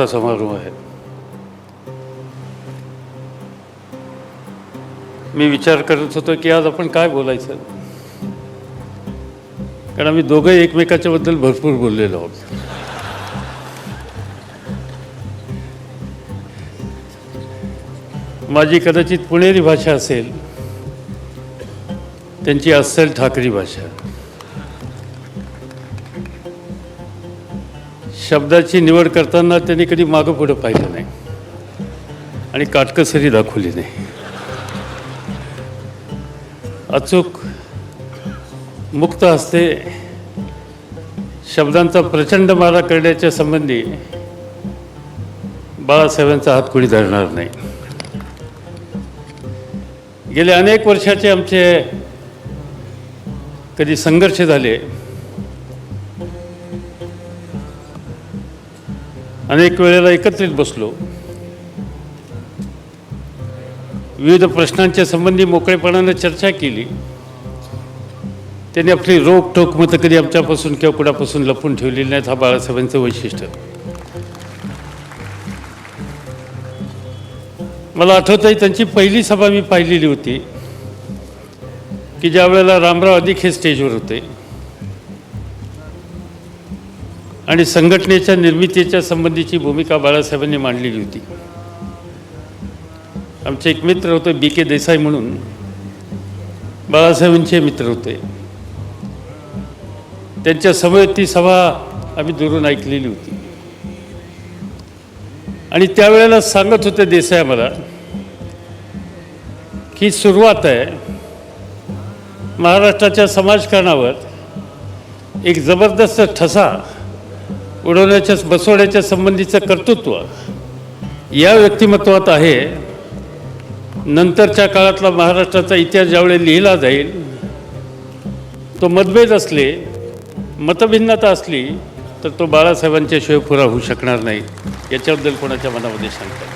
असा समारोह आहे. मी विचार करत होतो की आज आपण काय बोलायचं? कारण आम्ही दोघं एकमेकाच्या बद्दल भरपूर बोललेलो आहोत. माझी कदाचित पुणेरी भाषा असेल त्यांची असेल ठाकरी भाषा. शब्दाची निवड करताना त्यांनी कधी मागं पुढं पाहिलं नाही. आणि काटकसरी दाखवली नाही. अचूक मुक्त हस्ते शब्दांचा प्रचंड मारा करण्याच्या संबंधी बाळासाहेबांचा हात कोणी धरणार नाही. गेले अनेक वर्षाचे आमचे कधी संघर्ष झाले. अनेक वेळेला एकत्रित बसलो. विविध प्रश्नांच्या संबंधी मोकळेपणानं चर्चा केली. त्यांनी आपली रोख टोक मतं कधी आमच्यापासून किंवा कुणापासून लपून ठेवलेली नाहीत हा बाळासाहेबांचं वैशिष्ट्य. मला आठवत आहे त्यांची पहिली सभा मी पाहिलेली होती की ज्या वेळेला रामराव अधिक हे स्टेजवर होते. आणि संघटनेच्या निर्मितीच्या संबंधीची भूमिका बाळासाहेबांनी मांडलेली होती. आमचे एक मित्र होते बी के देसाई म्हणून. बाळासाहेबांचे मित्र होते. त्यांच्यासमोर ती सभा आम्ही दुरून ऐकलेली होती. आणि त्यावेळेला सांगत होते देसाई आम्हाला की सुरुवात आहे महाराष्ट्राच्या समाजकारणावर एक जबरदस्त ठसा उडवण्याच्या बसवण्याच्या संबंधीचं कर्तृत्व या व्यक्तिमत्वात आहे. नंतरच्या काळातला महाराष्ट्राचा इतिहास ज्यावेळी लिहिला जाईल तो मतभेद असले मतभिन्नता असली तर तो बाळासाहेबांच्या शिवाय पुरा होऊ शकणार नाही. याच्याबद्दल कोणाच्या मनामध्ये शंका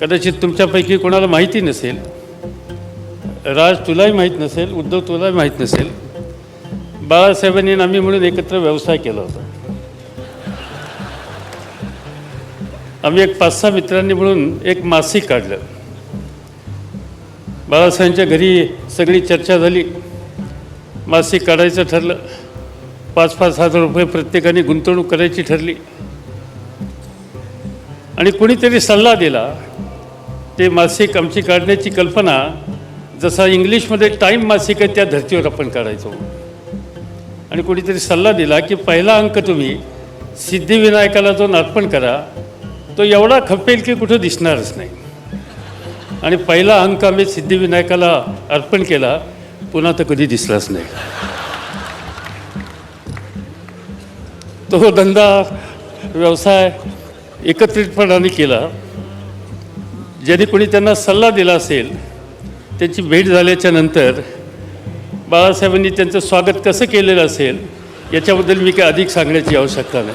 कदाचित तुमच्यापैकी कोणाला माहिती नसेल राज तुलाही माहीत नसेल उद्धव तुलाही माहीत नसेल बाळासाहेबांनी आम्ही म्हणून एकत्र व्यवसाय केला होता. आम्ही एक पाच सहा मित्रांनी म्हणून एक मासिक काढलं. बाळासाहेबांच्या घरी सगळी चर्चा झाली. मासिक काढायचं ठरलं. पाच पाच हजार रुपये प्रत्येकाने गुंतवणूक करायची ठरली. आणि कुणीतरी सल्ला दिला ते मासिक आमची काढण्याची कल्पना जसा इंग्लिशमध्ये टाईम मासिक आहे त्या धर्तीवर आपण काढायचो. आणि कोणीतरी सल्ला दिला की पहिला अंक तुम्ही सिद्धिविनायकाला जो अर्पण करा. तो एवढा खपेल की कुठं दिसणारच नाही. आणि पहिला अंक आम्ही सिद्धिविनायकाला अर्पण केला पुन्हा तर कधी दिसलाच नाही. तो धंदा व्यवसाय एकत्रितपणाने केला. ज्यांनी कोणी त्यांना सल्ला दिला असेल त्यांची भेट झाल्याच्यानंतर बाळासाहेबांनी त्यांचं स्वागत कसं केलेलं असेल याच्याबद्दल मी काय अधिक सांगण्याची आवश्यकता नाही.